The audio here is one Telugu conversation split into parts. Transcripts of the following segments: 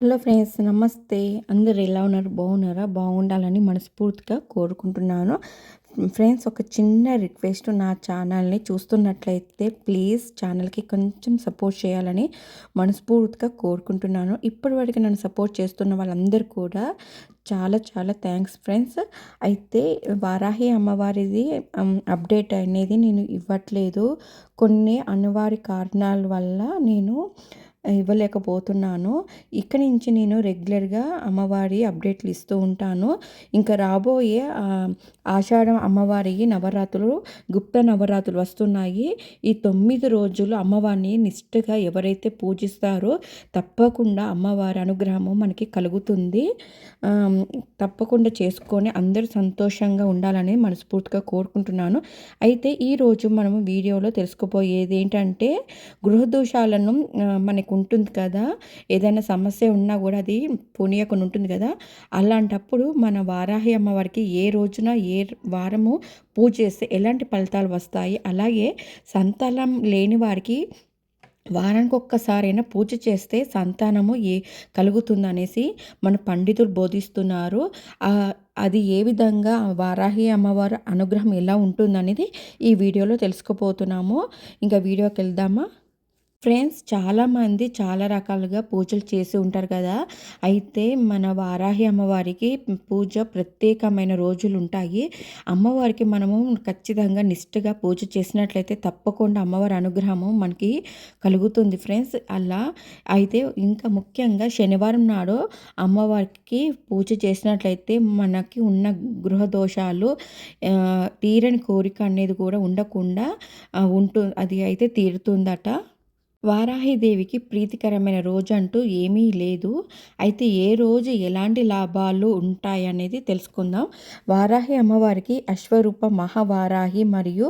హలో ఫ్రెండ్స్ నమస్తే. అందరు ఎలా ఉన్నారు? బాగున్నారా? బాగుండాలని మనస్ఫూర్తిగా కోరుకుంటున్నాను. ఫ్రెండ్స్ ఒక చిన్న రిక్వెస్ట్ నా ఛానల్ని చూస్తున్నట్లయితే ప్లీజ్ ఛానల్కి కొంచెం సపోర్ట్ చేయాలని మనస్ఫూర్తిగా కోరుకుంటున్నాను. ఇప్పటివరకు నన్ను సపోర్ట్ చేస్తున్న వాళ్ళందరూ కూడా చాలా చాలా థ్యాంక్స్ ఫ్రెండ్స్ అయితే వారాహి అమ్మవారిది అప్డేట్ అనేది నేను ఇవ్వట్లేదు. కొన్ని అనివార్య కారణాల వల్ల నేను ఇవ్వలేకపోతున్నాను. ఇక్కడి నుంచి నేను రెగ్యులర్గా అమ్మవారి అప్డేట్లు ఇస్తూ ఉంటాను. ఇంకా రాబోయే ఆషాఢం అమ్మవారి నవరాత్రులు గుప్త నవరాత్రులు వస్తున్నాయి. ఈ తొమ్మిది రోజులు అమ్మవారిని నిష్ఠగా ఎవరైతే పూజిస్తారో తప్పకుండా అమ్మవారి అనుగ్రహము మనకి కలుగుతుంది. తప్పకుండా చేసుకొని అందరూ సంతోషంగా ఉండాలని మనస్ఫూర్తిగా కోరుకుంటున్నాను. అయితే ఈరోజు మనము వీడియోలో తెలుసుకుపోయేది ఏంటంటే గృహదోషాలను మనకు ఉంటుంది కదా ఏదైనా సమస్య ఉన్నా కూడా అది పునీయకుండా ఉంటుంది కదా. అలాంటప్పుడు మన వారాహి అమ్మవారికి ఏ రోజున ఏ వారము పూజ చేస్తే ఎలాంటి ఫలితాలు వస్తాయి? అలాగే సంతానం లేని వారికి వారానికి ఒక్కసారైనా పూజ చేస్తే సంతానము ఏ కలుగుతుందనేసి మన పండితులు బోధిస్తున్నారు. అది ఏ విధంగా వారాహి అమ్మవారి అనుగ్రహం ఎలా ఉంటుందనేది ఈ వీడియోలో తెలుసుకుపోతున్నాము. ఇంకా వీడియోకి వెళ్దామా ఫ్రెండ్స్ చాలామంది చాలా రకాలుగా పూజలు చేసి ఉంటారు కదా. అయితే మన వారాహి అమ్మవారికి పూజ ప్రత్యేకమైన రోజులు ఉంటాయి. అమ్మవారికి మనము ఖచ్చితంగా నిష్ఠగా పూజ చేసినట్లయితే తప్పకుండా అమ్మవారి అనుగ్రహము మనకి కలుగుతుంది ఫ్రెండ్స్. అలా అయితే ఇంకా ముఖ్యంగా శనివారం నాడు అమ్మవారికి పూజ చేసినట్లయితే మనకి ఉన్న గృహ దోషాలు తీరని కోరిక అనేది కూడా ఉండకుండా ఉంటు అది అయితే తీరుతుందట. వారాహిదేవికి ప్రీతికరమైన రోజు అంటూ ఏమీ లేదు. అయితే ఏ రోజు ఎలాంటి లాభాలు ఉంటాయనేది తెలుసుకుందాం. వారాహి అమ్మవారికి అశ్వరూప మహావారాహి మరియు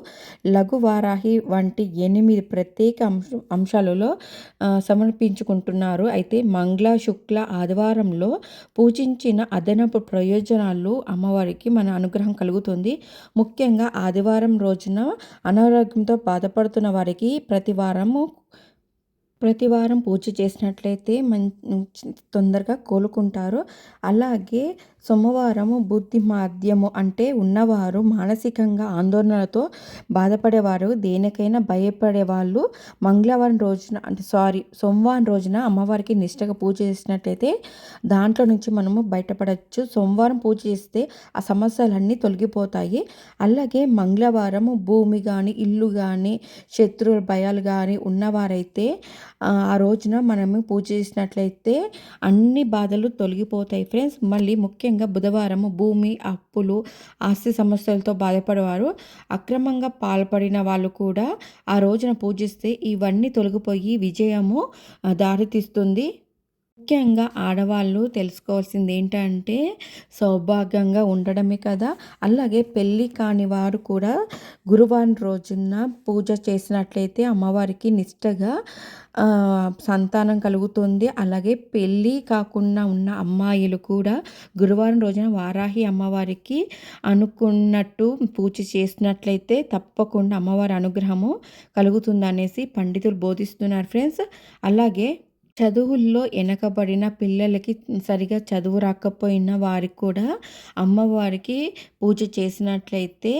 లఘు వారాహి వంటి ఎనిమిది ప్రత్యేక అంశ అంశాలలో సమర్పించుకుంటున్నారు. అయితే మంగళ శుక్ల ఆదివారంలో పూజించిన అదనపు ప్రయోజనాలు అమ్మవారికి మన అనుగ్రహం కలుగుతుంది. ముఖ్యంగా ఆదివారం రోజున అనారోగ్యంతో బాధపడుతున్న వారికి ప్రతి వారము ప్రతి వారం పూజ చేసినట్లయితే మంచి తొందరగా కోలుకుంటారు. అలాగే సోమవారం బుద్ధి మాధ్యము అంటే ఉన్నవారు మానసికంగా ఆందోళనలతో బాధపడేవారు దేనికైనా భయపడే వాళ్ళు మంగళవారం రోజున అంటే సారీ సోమవారం రోజున అమ్మవారికి నిష్టగా పూజ చేసినట్లయితే దాంట్లో నుంచి మనము బయటపడవచ్చు సోమవారం పూజ చేస్తే ఆ సమస్యలన్నీ తొలగిపోతాయి. అలాగే మంగళవారం భూమి కానీ ఇల్లు కానీ శత్రువుల భయాలు కానీ ఉన్నవారైతే ఆ రోజున మనము పూజ చేసినట్లయితే అన్ని బాధలు తొలగిపోతాయి ఫ్రెండ్స్. మళ్ళీ ముఖ్యంగా బుధవారము భూమి అప్పులు ఆస్తి సమస్యలతో బాధపడేవారు. అక్రమంగా పాల్పడిన వాళ్ళు కూడా ఆ రోజున పూజిస్తే ఇవన్నీ తొలగిపోయి విజయము దారితీస్తుంది. ముఖ్యంగా ఆడవాళ్ళు తెలుసుకోవాల్సింది ఏంటంటే సౌభాగ్యంగా ఉండడమే కదా. అలాగే పెళ్ళి కాని వారు కూడా గురువారం రోజున పూజ చేసినట్లయితే అమ్మవారికి నిష్టగా సంతానం కలుగుతుంది. అలాగే పెళ్ళి కాకుండా ఉన్న అమ్మాయిలు కూడా గురువారం రోజున వారాహి అమ్మవారికి అనుకున్నట్టు పూజ చేసినట్లయితే తప్పకుండా అమ్మవారి అనుగ్రహము కలుగుతుంది అనేసి పండితులు బోధిస్తున్నారు ఫ్రెండ్స్. అలాగే చదువుల్లో వెనకబడిన పిల్లలకి సరిగా చదువు రాకపోయిన వారికి కూడా అమ్మవారికి పూజ చేసినట్లయితే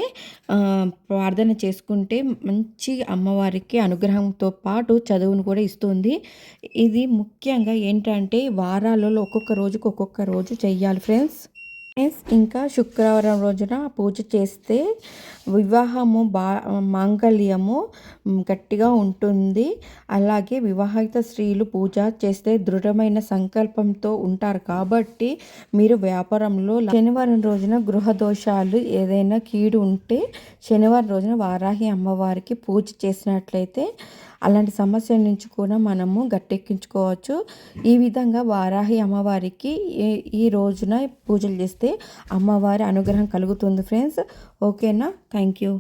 ప్రార్థన చేసుకుంటే మంచి అమ్మవారికి అనుగ్రహంతో పాటు చదువును కూడా ఇస్తుంది. ఇది ముఖ్యంగా ఏంటంటే వారాలలో ఒక్కొక్క రోజుకు ఒక్కొక్క రోజు చెయ్యాలి ఫ్రెండ్స్. ఇంకా శుక్రవారం రోజున పూజ చేస్తే వివాహము బా మాంగళ్యము గట్టిగా ఉంటుంది. అలాగే వివాహిత స్త్రీలు పూజ చేస్తే దృఢమైన సంకల్పంతో ఉంటారు. కాబట్టి మీరు వ్యాపారంలో శనివారం రోజున గృహ దోషాలు ఏదైనా కీడు ఉంటే శనివారం రోజున వారాహి అమ్మవారికి పూజ చేసినట్లయితే అలాంటి సమస్య నుంచి కూడా మనము గట్టెక్కించుకోవచ్చు. ఈ విధంగా వారాహి అమ్మవారికి ఈ రోజున పూజలు చేస్తే అమ్మవారి అనుగ్రహం కలుగుతుంది ఫ్రెండ్స్. ఓకేనా? Thank you.